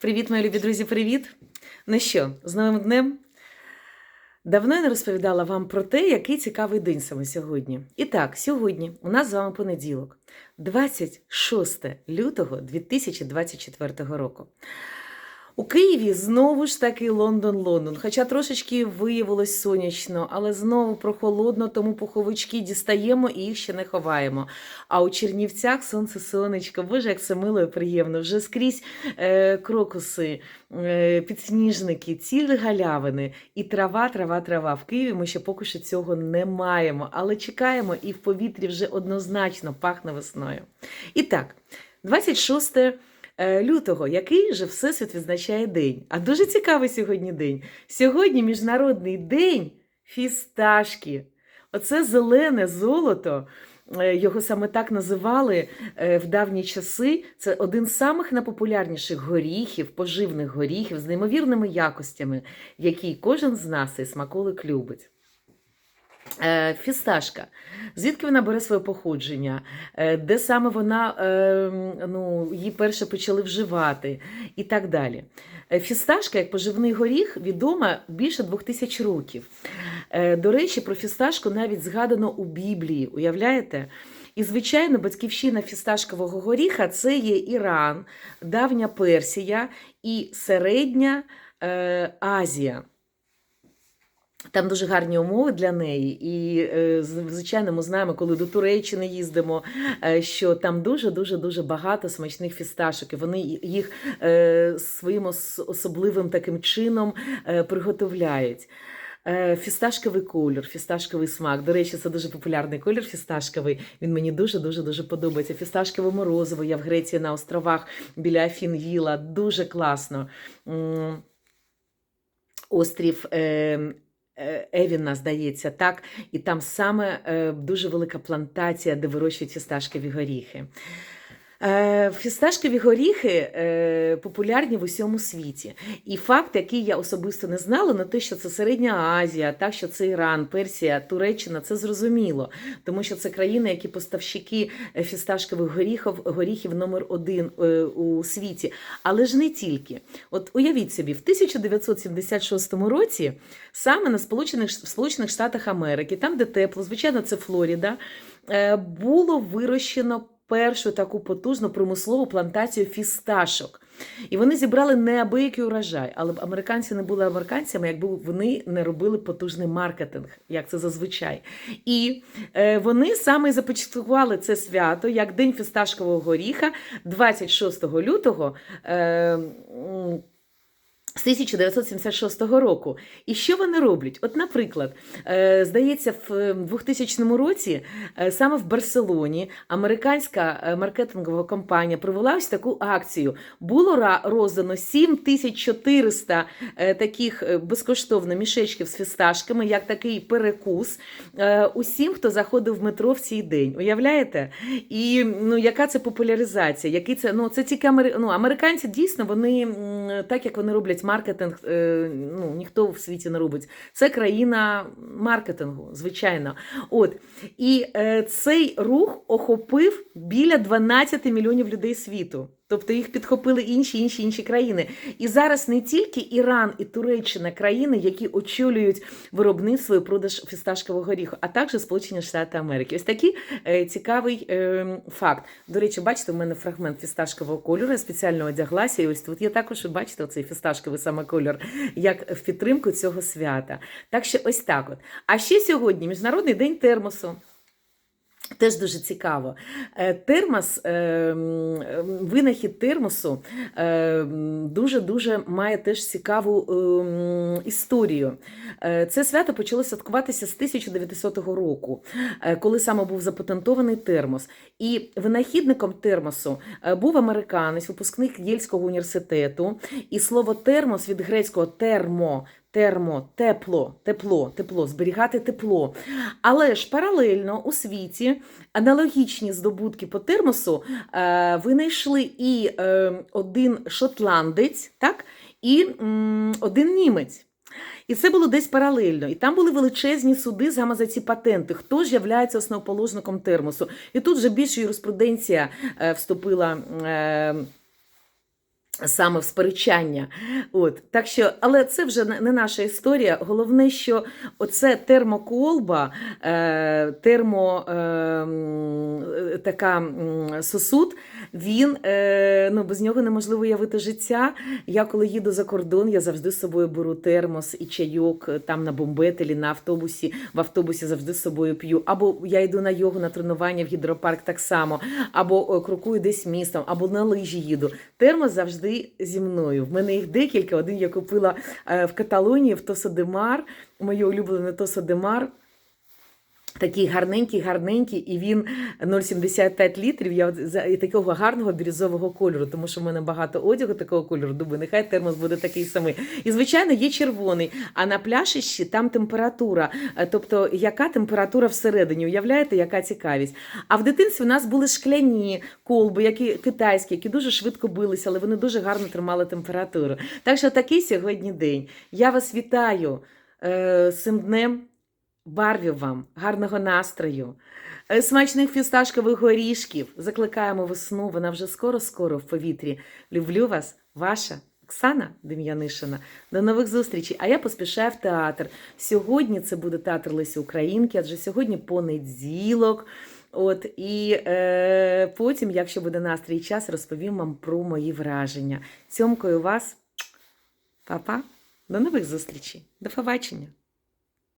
Привіт, мої любі друзі, привіт! Ну що, з новим днем? Давно я не розповідала вам про те, який цікавий день саме сьогодні. І так, сьогодні у нас з вами понеділок, 26 лютого 2024 року. У Києві знову ж таки Лондон-Лондон. Хоча трошечки виявилось сонячно, але знову прохолодно, тому пуховички дістаємо і їх ще не ховаємо. А у Чернівцях сонце сонечко, боже, як це мило і приємно. Вже скрізь е, крокуси, е, підсніжники, цілі галявини і трава, трава, трава. В Києві ми ще поки що цього не маємо, але чекаємо і в повітрі вже однозначно пахне весною. І так, 26 е, лютого, який же Всесвіт відзначає день. А дуже цікавий сьогодні день. Сьогодні Міжнародний день фісташки. Оце зелене золото. е, Його саме так називали е, в давні часи. Це один з самих найпопулярніших горіхів, поживних горіхів з неймовірними якостями, які кожен з нас цей смаколик любить. Е, Фісташка. Звідки вона бере своє походження? Е, Де саме вона е, ну, її перше почали вживати і так далі. Фісташка, як поживний горіх, відома більше двох тисяч років. До речі, про фісташку навіть згадано у Біблії, уявляєте? І, звичайно, батьківщина фісташкового горіха це є Іран, давня Персія і Середня Азія. Там дуже гарні умови для неї, і е, звичайно, ми знаємо, коли до Туреччини їздимо, е, що там дуже дуже дуже багато смачних фісташок. І вони їх е, своїм особливим таким чином приготовляють. Фісташковий колір, фісташковий смак. До речі, це дуже популярний колір фісташковий. Він мені дуже дуже дуже подобається. Фісташкове морозиво. Я в Греції на островах біля Афін їла. Дуже класно. Острів. Е, Евіна, здається, так, і там саме е, дуже велика плантація, де вирощують фісташкові горіхи. Е, Фісташкові горіхи е, популярні в усьому світі. І факт, який я особисто не знала, на те, що це Середня Азія, так, що це Іран, Персія, Туреччина, це зрозуміло, тому що це країни, які поставщики е, фісташкових горіхів, горіхів номер один е, у світі. Але ж не тільки. От уявіть собі, в 1976 році саме на Сполучених, Сполучених Штатах Америки, там, де тепло, звичайно, це Флоріда, е, було вирощено першу таку потужну промислову плантацію фісташок. І вони зібрали неабиякий урожай, але б американці не були американцями, якби вони не робили потужний маркетинг, як це зазвичай. І е, вони саме започаткували це свято як День фісташкового горіха 26 лютого. Е, з 1976 року. І що вони роблять? От, наприклад, е, здається, в е, 2000 році е, саме в Барселоні американська е, маркетингова компанія провела ось таку акцію. Було роздано 7400 е, таких е, безкоштовно мішечків з фісташками, як такий перекус е, усім, хто заходив в метро в цей день. Уявляєте? І ну, яка це популяризація? Який це, ну, це тільки ну, американці дійсно, вони так як вони роблять маркетинг, е, ну, ніхто в світі не робить. Це країна маркетингу, звичайно. От. І е, цей рух охопив біля 12 мільйонів людей світу. Тобто їх підхопили інші, інші, інші країни. І зараз не тільки Іран і Туреччина країни, які очолюють виробництво і продаж фісташкового горіху, а також Сполучені Штати Америки. Ось такий е, цікавий е, факт. До речі, бачите, у мене фрагмент фісташкового кольору. Я спеціально одяглася. І ось тут є також, бачите, оцей фісташковий саме кольор, як в підтримку цього свята. Так що ось так от. А ще сьогодні Міжнародний день термосу. Теж дуже цікаво. Е, Термос, е, винахід термосу е, дуже-дуже має теж цікаву історію. Це свято почало святкуватися з 1900 року, коли саме був запатентований термос. І винахідником термосу був американець, випускник Єльського університету. І слово термос від грецького термо. Термо, тепло, тепло, тепло, зберігати тепло. Але ж паралельно у світі аналогічні здобутки по термосу е, винайшли і е, один шотландець, так, і м, один німець. І це було десь паралельно. І там були величезні суди саме за ці патенти. Хто ж являється основоположником термосу? І тут вже більше юриспруденція е, вступила. Е, Саме в сперечання. От. Так що, але це вже не наша історія. Головне, що оце термоколба, е, термо е, е, така сосуд, він е, ну, без нього неможливо уявити життя. Я коли їду за кордон, я завжди з собою беру термос і чайок е, там на бомбетелі, на автобусі. В автобусі завжди з собою п'ю. Або я йду на йогу, на тренування в гідропарк так само, або е, крокую десь містом, або на лижі їду. Термос завжди зі мною. В мене їх декілька. Один я купила е, в Каталонії в Тосодемар, моє улюблене Тосодемар. Такий гарненький, гарненький, і він 0,75 літрів. Я і такого гарного бірюзового кольору, тому що в мене багато одягу такого кольору. Думаю, нехай термос буде такий самий. І звичайно, є червоний. А на пляшищі там температура. Е, Тобто, яка температура всередині? Уявляєте, яка цікавість? А в дитинстві у нас були шкляні колби, які китайські, які дуже швидко билися, але вони дуже гарно тримали температуру. Так що такий сьогодні день. Я вас вітаю е, з цим днем. Барвів вам, гарного настрою, е, смачних фісташкових горішків. Закликаємо весну. Вона вже скоро-скоро в повітрі. Люблю вас, ваша Оксана Дем'янишина. До нових зустрічей. А я поспішаю в театр. Сьогодні це буде театр Лесі Українки, адже сьогодні понеділок. От і е, потім, якщо буде настрій і час, розповім вам про мої враження. Цьомкою вас, Па-па. До нових зустрічей. До побачення.